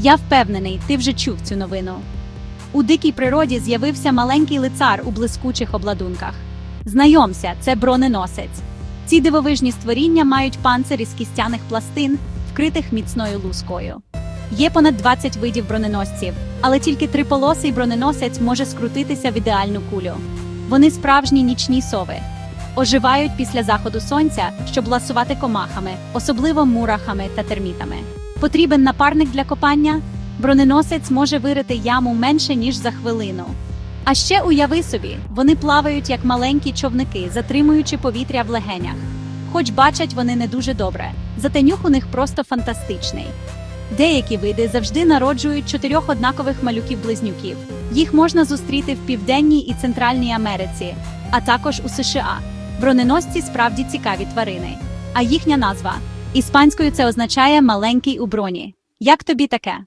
Я впевнений, ти вже чув цю новину. У дикій природі з'явився маленький лицар у блискучих обладунках. Знайомся, це броненосець. Ці дивовижні створіння мають панцир із кістяних пластин, вкритих міцною лускою. Є понад 20 видів броненосців, але тільки триполосий броненосець може скрутитися в ідеальну кулю. Вони справжні нічні сови. Оживають після заходу сонця, щоб ласувати комахами, особливо мурахами та термітами. Потрібен напарник для копання? Броненосець може вирити яму менше, ніж за хвилину. А ще уяви собі, вони плавають як маленькі човники, затримуючи повітря в легенях. Хоч бачать вони не дуже добре, зате нюх у них просто фантастичний. Деякі види завжди народжують чотирьох однакових малюків-близнюків. Їх можна зустріти в Південній і Центральній Америці, а також у США. Броненосці справді цікаві тварини. А їхня назва іспанською це означає маленький у броні. Як тобі таке?